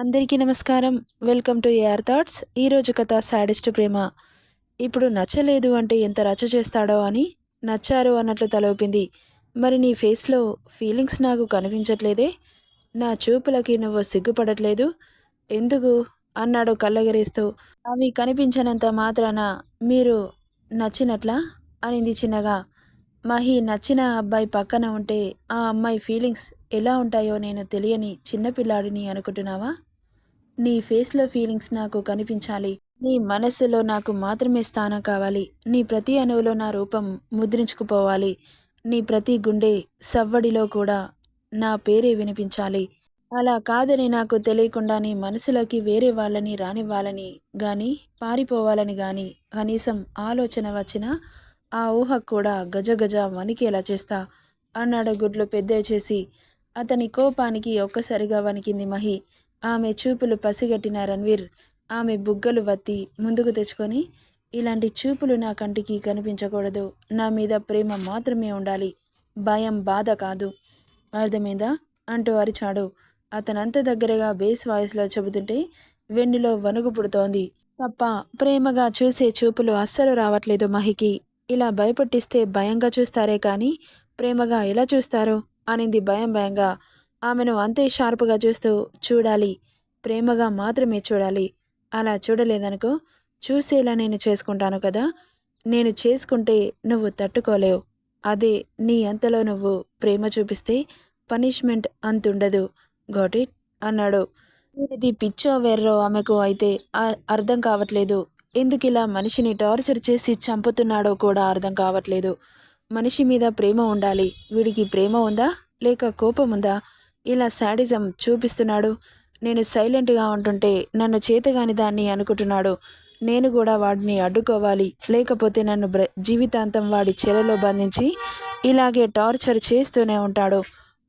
అందరికీ నమస్కారం. Welcome to AR thoughts ఈరోజు కథ సాడెస్ట్ ప్రేమ. ఇప్పుడు నచ్చలేదు అంటే ఎంత రచ్చ చేస్తాడో అని నచ్చారు అన్నట్లు తలూపింది మరి నీ ఫేస్లో ఫీలింగ్స్ నాకు కనిపించట్లేదే? నా చూపులకి నువ్వు సిగ్గుపడట్లేదు. ఎందుకు? అన్నాడు కళ్ళగరేస్తూ. అవి కనిపించనంత మాత్రాన మీరు నచ్చినట్లా? అనింది చిన్నగా. మహి నచ్చిన అబ్బాయి పక్కన ఉంటే ఆ అమ్మాయి ఫీలింగ్స్ ఎలా ఉంటాయో నేను తెలియని చిన్నపిల్లాడిని అనుకుంటున్నావా? నీ ఫేస్లో ఫీలింగ్స్ నాకు కనిపించాలి. నీ మనస్సులో నాకు మాత్రమే స్థానం కావాలి. నీ ప్రతి అణువులో నా రూపం ముద్రించుకుపోవాలి. నీ ప్రతి గుండె సవ్వడిలో కూడా నా పేరే వినిపించాలి. అలా కాదని నాకు తెలియకుండా నీ మనసులోకి వేరే వాళ్ళని రానివ్వాలని గాని పారిపోవాలని గాని కనీసం ఆలోచన వచ్చినా ఆ ఊహ కూడా గజగజ వణికేలా చేస్తా అన్నాడు గుడ్లు పెద్ద చేసి. అతని కోపానికి ఒక్కసారిగా వణికింది మహి. ఆమె చూపులు పసిగట్టిన రణ్వీర్ ఆమె బుగ్గలు వత్తి ముందుకు తెచ్చుకొని ఇలాంటి చూపులు నా కంటికి కనిపించకూడదు. నా మీద ప్రేమ మాత్రమే ఉండాలి. భయం బాధ కాదు. అర్థమైందా? అంటూ అరిచాడు. అతనంత దగ్గరగా బేస్ వాయిస్లో చెబుతుంటే వెన్నులో వణుకు పుడుతోంది. తప్ప ప్రేమగా చూసే చూపులు అస్సలు రావట్లేదు మహికి. ఇలా భయపట్టిస్తే భయంగా చూస్తారే కానీ ప్రేమగా ఎలా చూస్తారో? అనింది భయం భయంగా. ఆమెను అంతే షార్ప్గా చూస్తూ చూడాలి. ప్రేమగా మాత్రమే చూడాలి. అలా చూడలేదనుకో చూసేలా నేను చేసుకుంటాను కదా. నేను చేసుకుంటే నువ్వు తట్టుకోలేవు. అదే నీ అంతలో నువ్వు ప్రేమ చూపిస్తే పనిష్మెంట్ అంతుండదు. గాట్ ఇట్ అన్నాడు. ఇది పిచ్చో వెర్రో ఆమెకు అయితే అర్థం కావట్లేదు. ఎందుకు ఇలా మనిషిని టార్చర్ చేసి చంపుతున్నాడో కూడా అర్థం కావట్లేదు. మనిషి మీద ప్రేమ ఉండాలి. వీడికి ప్రేమ ఉందా? లేక కోపం ఉందా? ఇలా శాడిజం చూపిస్తున్నాడు. నేను సైలెంట్గా ఉంటుంటే నన్ను చేతగాని దాన్ని అనుకుంటున్నాడు. నేను కూడా వాడిని అడ్డుకోవాలి. లేకపోతే నన్ను బ్ర జీవితాంతం వాడి చెరలో బంధించి ఇలాగే టార్చర్ చేస్తూనే ఉంటాడు.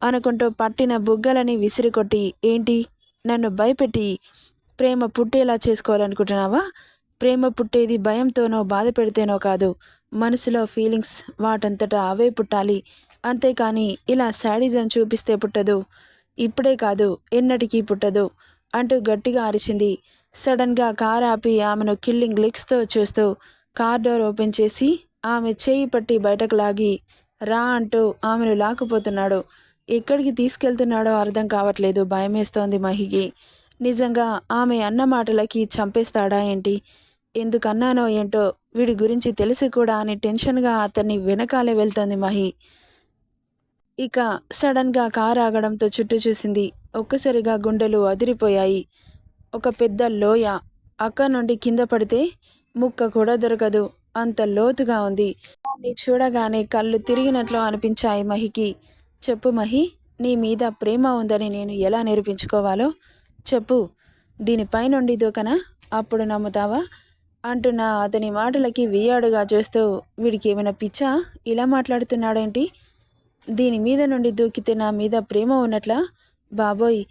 అనుకుంటూ పట్టిన బుగ్గలని విసిరికొట్టి ఏంటి? నన్ను భయపెట్టి ప్రేమ పుట్టేలా చేసుకోవాలనుకుంటున్నావా? ప్రేమ పుట్టేది భయంతోనో బాధ పెడితేనో కాదు. మనసులో ఫీలింగ్స్ వాటంతటా అవే పుట్టాలి. అంతేకాని ఇలా శాడిజం చూపిస్తే పుట్టదు. ఇప్పుడే కాదు ఎన్నటికీ పుట్టదు అంటూ గట్టిగా అరిచింది. సడన్గా కార్ ఆపి ఆమెను కిల్లింగ్ లిక్స్తో చూస్తూ కార్ డోర్ ఓపెన్ చేసి ఆమె చేయి పట్టి బయటకు లాగి రా అంటూ ఆమెను లాక్కుపోతున్నాడు. ఎక్కడికి తీసుకెళ్తున్నాడో అర్థం కావట్లేదు భయమేస్తోంది మహికి. నిజంగా ఆమె అన్న మాటలకి చంపేస్తాడా ఏంటి? ఎందుకన్నానో ఏంటో వీడి గురించి తెలిసి కూడా అని టెన్షన్గా అతన్ని వెనకాలే వెళ్తోంది మహి. ఇక సడన్గా కారు ఆగడంతో చుట్టూ చూసింది ఒక్కసారిగా గుండెలు అదిరిపోయాయి. ఒక పెద్ద లోయ. అక్క నుండి కింద పడితే ముక్క కూడా దొరకదు. అంత లోతుగా ఉంది. నీ చూడగానే కళ్ళు తిరిగినట్లు అనిపించాయి మహికి. చెప్పు మహి నీ మీద ప్రేమ ఉందని నేను ఎలా నేర్పించుకోవాలో? చెప్పు. దీనిపై నుండి దూకనా? అప్పుడు నమ్ముతావా? అంటున్న అతని మాటలకి వియాడుగా చూస్తూ వీడికి ఏమైనా పిచ్చా? ఇలా మాట్లాడుతున్నాడేంటి? దీని మీద నుండి దూకితే నా మీద ప్రేమ ఉన్నట్లా? బాబోయ్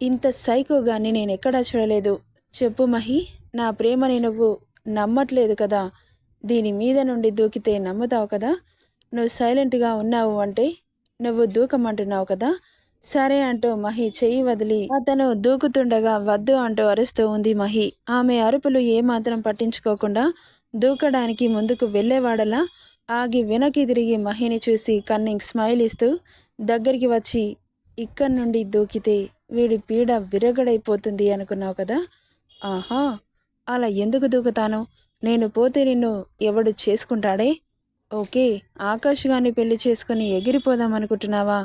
ఇంత సైకోగాన్ని నేను ఎక్కడా చూడలేదు. చెప్పు మహి నా ప్రేమని నువ్వు నమ్మట్లేదు కదా? దీని మీద నుండి దూకితే నమ్ముతావు కదా? నువ్వు సైలెంట్గా ఉన్నావు అంటే నువ్వు దూకమంటున్నావు కదా? సరే అంటూ మహి చెయ్యి వదిలి అతను దూకుతుండగా వద్దు అంటూ అరుస్తూ ఉంది మహి. ఆమె అరుపులు ఏమాత్రం పట్టించుకోకుండా దూకడానికి ముందుకు వెళ్ళేవాడలా? ఆగి వెనక్కి తిరిగి మహిని చూసి కన్నింగ్ స్మైల్ ఇస్తూ దగ్గరికి వచ్చి ఇక్కడి నుండి దూకితే వీడి పీడ విరగడైపోతుంది అనుకున్నావు కదా? ఆహా! అలా ఎందుకు దూకుతాను? నేను పోతే నిన్ను ఎవడు చేసుకుంటాడే? ఓకే ఆకాష్ గాని పెళ్ళి చేసుకుని ఎగిరిపోదాం అనుకుంటున్నావా?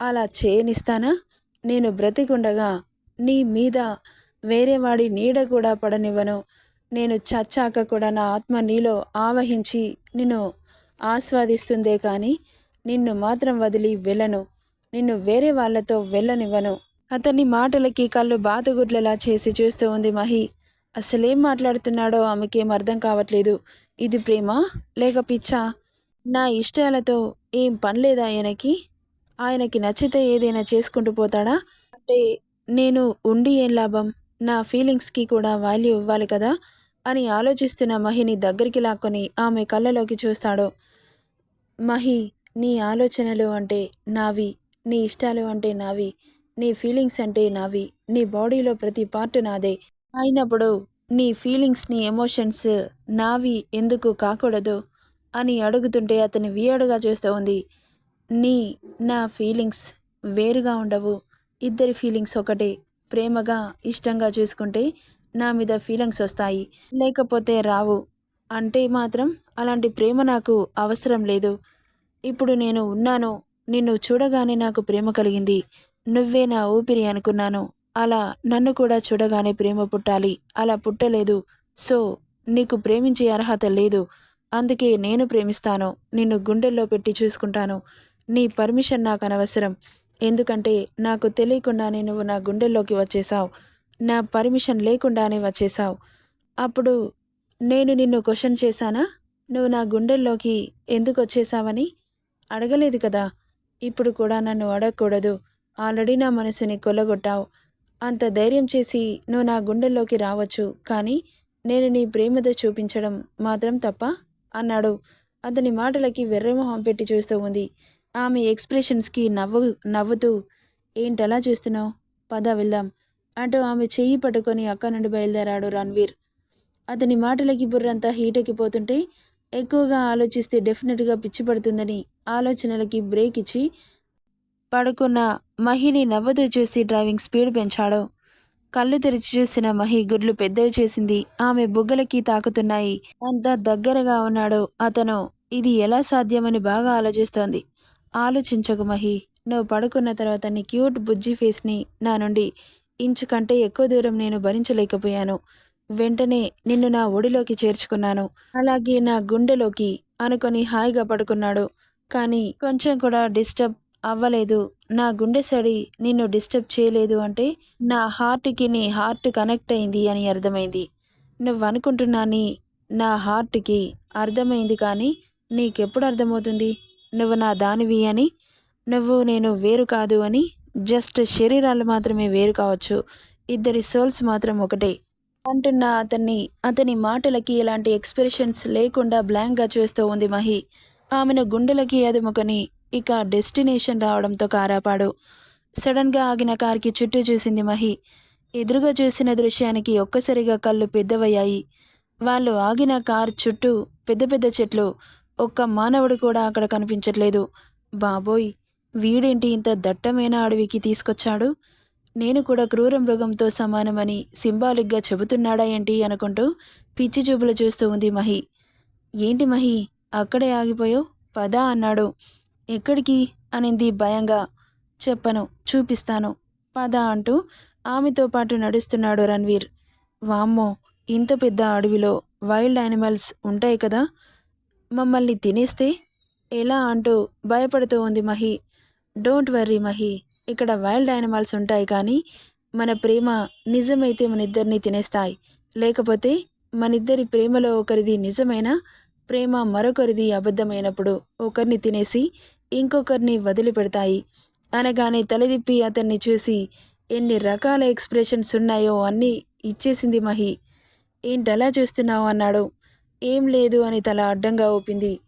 అలా చేయనిస్తానా? నేను బ్రతికుండగా నీ మీద వేరే వాడి నీడ కూడా పడనివ్వను. నేను చచ్చాక కూడా నా ఆత్మ నీలో ఆవహించి నిన్ను ఆస్వాదిస్తుందే కానీ నిన్ను మాత్రం వదిలి వెళ్ళను. నిన్ను వేరే వాళ్ళతో వెళ్ళనివ్వను. అతని మాటలకి కళ్ళు బాతగుడ్లలా చేసి చూస్తూ ఉంది మహి. అసలేం మాట్లాడుతున్నాడో ఆమెకేం అర్థం కావట్లేదు. ఇది ప్రేమ? లేక పిచ్చా? నా ఇష్టాలతో ఏం పనిలేదా ఆయనకి? ఆయనకి నచ్చితే ఏదైనా చేసుకుంటూ పోతాడా? అంటే నేను ఉండి ఏం లాభం? నా ఫీలింగ్స్కి కూడా వాల్యూ ఇవ్వాలి కదా? అని ఆలోచిస్తున్న మహిని దగ్గరికి లాక్కొని ఆమె కళ్ళలోకి చూస్తాడు. మహి నీ ఆలోచనలు అంటే నావి నీ ఇష్టాలు అంటే నావి నీ ఫీలింగ్స్ అంటే నావి నీ బాడీలో ప్రతి పార్ట్ నాదే. అయినప్పుడు నీ ఫీలింగ్స్ నీ ఎమోషన్స్ నావి ఎందుకు కాకూడదు అని అడుగుతుంటే అతని వియర్డ్గా చూస్తూ ఉంది. నీ నా ఫీలింగ్స్ వేరుగా ఉండవు. ఇద్దరి ఫీలింగ్స్ ఒకటే. ప్రేమగా ఇష్టంగా చూసుకుంటే నా మీద ఫీలింగ్స్ వస్తాయి. లేకపోతే రావు. అంటే మాత్రం అలాంటి ప్రేమ నాకు అవసరం లేదు. ఇప్పుడు నేను ఉన్నాను. నిన్ను చూడగానే నాకు ప్రేమ కలిగింది. నువ్వే నా ఊపిరి అనుకున్నాను. అలా నన్ను కూడా చూడగానే ప్రేమ పుట్టాలి. అలా పుట్టలేదు. సో నీకు ప్రేమించే అర్హత లేదు. అందుకే నేను ప్రేమిస్తాను. నిన్ను గుండెల్లో పెట్టి చూసుకుంటాను. నీ పర్మిషన్ నాకు అనవసరం. ఎందుకంటే నాకు తెలియకుండానే నువ్వు నా గుండెల్లోకి వచ్చేసావు నా పర్మిషన్ లేకుండానే వచ్చేసావు అప్పుడు నేను నిన్ను క్వశ్చన్ చేశానా? నువ్వు నా గుండెల్లోకి ఎందుకు వచ్చేసావని అడగలేదు కదా. ఇప్పుడు కూడా నన్ను అడగకూడదు. ఆల్రెడీ నా మనసుని కొల్లగొట్టావు. అంత ధైర్యం చేసి నువ్వు నా గుండెల్లోకి రావచ్చు. కానీ నేను నీ ప్రేమతో చూపించడం మాత్రం తప్ప? అన్నాడు. అతని మాటలకి వెర్రమొహం పెట్టి చూస్తూ ఉంది. ఆమె ఎక్స్ప్రెషన్స్కి నవ్వు నవ్వుతూ ఏంటలా చూస్తున్నావు? పద వెళ్దాం. అంటూ ఆమె చెయ్యి పట్టుకొని అక్క నుండి బయలుదేరాడు రణ్వీర్. అతని మాటలకి బుర్రంతా హీటెక్కిపోతుంటే ఎక్కువగా ఆలోచిస్తే డెఫినెట్గా పిచ్చి పడుతుందని ఆలోచనలకి బ్రేక్ ఇచ్చి పడుకున్న మహిని నవ్వుతూ చూసి డ్రైవింగ్ స్పీడ్ పెంచాడు. కళ్ళు తెరిచి చూసిన మహి గుడ్లు పెద్దవి చేసింది. ఆమె బుగ్గలకి తాకుతున్నాయి. అంత దగ్గరగా ఉన్నాడు అతను. ఇది ఎలా సాధ్యమని బాగా ఆలోచిస్తోంది. ఆలోచించకు మహి. నువ్వు పడుకున్న తర్వాత నీ క్యూట్ బుజ్జి ఫేస్ని నా నుండి ఇంచు కంటే ఎక్కువ దూరం నేను భరించలేకపోయాను. వెంటనే నిన్ను నా ఒడిలోకి చేర్చుకున్నాను. అలాగే నా గుండెలోకి అనుకొని హాయిగా పడుకున్నాడు. కానీ కొంచెం కూడా డిస్టర్బ్ అవ్వలేదు. నా గుండె సడి నిన్ను డిస్టర్బ్ చేయలేదు అంటే నా హార్ట్కి నీ హార్ట్ కనెక్ట్ అయింది అని అర్థమైంది. నువ్వు అనుకుంటున్నాని నా హార్ట్కి అర్థమైంది కానీ నీకెప్పుడు అర్థమవుతుంది? నువ్వు నా దానివి అని? నువ్వు నేను వేరు కాదు అని జస్ట్ శరీరాలు మాత్రమే వేరు కావచ్చు. ఇద్దరి సోల్స్ మాత్రం ఒకటే. అంటున్న అతన్ని అతని మాటలకి ఎలాంటి ఎక్స్ప్రెషన్స్ లేకుండా బ్లాంక్గా చూస్తూ ఉంది మహి. ఆమెను గుండెలకి అదుముకొని ఇక డెస్టినేషన్ రావడంతో కారాపాడు. సడన్గా ఆగిన కార్కి చుట్టూ చూసింది మహి. ఎదురుగా చూసిన దృశ్యానికి ఒక్కసారిగా కళ్ళు పెద్దవయ్యాయి. వాళ్ళు ఆగిన కార్ చుట్టూ పెద్ద పెద్ద చెట్లు. ఒక్క మానవుడు కూడా అక్కడ కనిపించట్లేదు. బాబోయ్! వీడేంటి ఇంత దట్టమైన అడవికి తీసుకొచ్చాడు? నేను కూడా క్రూర మృగంతో సమానమని సింబాలిక్గా చెబుతున్నాడా ఏంటి అనుకుంటూ పిచ్చి చూపులు చూస్తూ ఉంది మహి. ఏంటి మహి అక్కడే ఆగిపోయావు పదా అన్నాడు. ఎక్కడికి? అనింది భయంగా. చెప్పను చూపిస్తాను. పద అంటూ ఆమెతో పాటు నడుస్తున్నాడు రణ్వీర్. వామ్మో ఇంత పెద్ద అడవిలో వైల్డ్ యానిమల్స్ ఉంటాయి కదా? మమ్మల్ని తినేస్తే? ఎలా అంటూ భయపడుతూ ఉంది మహి. డోంట్ వర్రీ మహి ఇక్కడ వైల్డ్ యానిమల్స్ ఉంటాయి కానీ మన ప్రేమ నిజమైతే మన ఇద్దరిని తినేస్తాయి. లేకపోతే మనిద్దరి ప్రేమలో ఒకరిది నిజమైన ప్రేమ మరొకరిది అబద్ధమైనప్పుడు ఒకరిని తినేసి ఇంకొకరిని వదిలిపెడతాయి. అనగానే తలదిప్పి అతన్ని చూసి ఎన్ని రకాల ఎక్స్ప్రెషన్స్ ఉన్నాయో అన్నీ ఇచ్చేసింది మహి. ఏంటలా చూస్తున్నావు అన్నాడు. ఏం లేదు అని తల అడ్డంగా ఊపింది.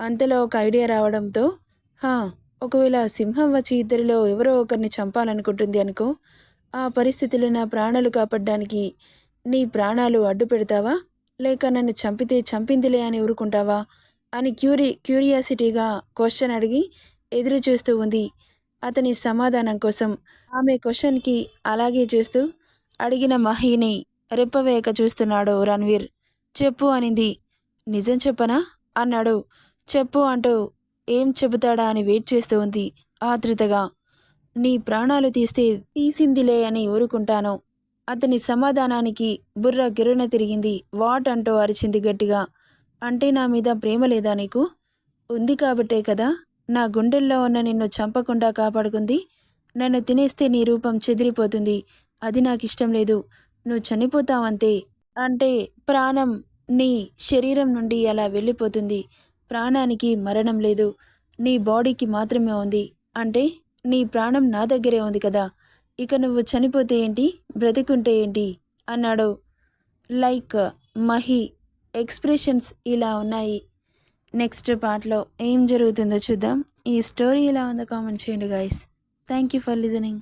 అంతలో ఒక ఐడియా రావడంతో హా ఒకవేళ సింహం వచ్చి ఇద్దరిలో ఎవరో ఒకరిని చంపాలనుకుంటుంది అనుకో ఆ పరిస్థితిలో నా ప్రాణాలు కాపాడడానికి నీ ప్రాణాలు అడ్డు పెడతావా? లేక నన్ను చంపితే చంపిందిలే అని ఊరుకుంటావా? అని క్యూరి క్యూరియాసిటీగా క్వశ్చన్ అడిగి ఎదురు చూస్తూ ఉంది అతని సమాధానం కోసం. ఆమె క్వశ్చన్కి అలాగే చూస్తూ అడిగిన మహిని రెప్పవేయక చూస్తున్నాడు రణ్వీర్. చెప్పు అనింది. నిజం చెప్పనా? అన్నాడు. చెప్పు అంటూ ఏం చెబుతాడా అని వెయిట్ చేస్తూ ఉంది ఆతృతగా నీ ప్రాణాలు తీస్తే తీసిందిలే అని ఊరుకుంటాను. అతని సమాధానానికి బుర్ర గిరున తిరిగింది. వాట్ అంటూ అరిచింది గట్టిగా. అంటే నా మీద ప్రేమ లేదా నీకు? ఉంది కాబట్టే కదా. నా గుండెల్లో ఉన్న నిన్ను చంపకుండా కాపాడుకుంది. నన్ను తినేస్తే నీ రూపం చెదిరిపోతుంది. అది నాకు ఇష్టం లేదు. నువ్వు చనిపోతావంతే. అంటే ప్రాణం నీ శరీరం నుండి అలా వెళ్ళిపోతుంది. ప్రాణానికి మరణం లేదు. నీ బాడీకి మాత్రమే ఉంది. అంటే నీ ప్రాణం నా దగ్గరే ఉంది కదా. ఇక నువ్వు చనిపోతే ఏంటి? బ్రతికుంటే ఏంటి? అన్నాడు. లైక్ మహి ఎక్స్ప్రెషన్స్ ఇలా ఉన్నాయి. నెక్స్ట్ పార్ట్లో ఏం జరుగుతుందో చూద్దాం. ఈ స్టోరీ ఎలా ఉందో కామెంట్ చేయండి guys thank you for listening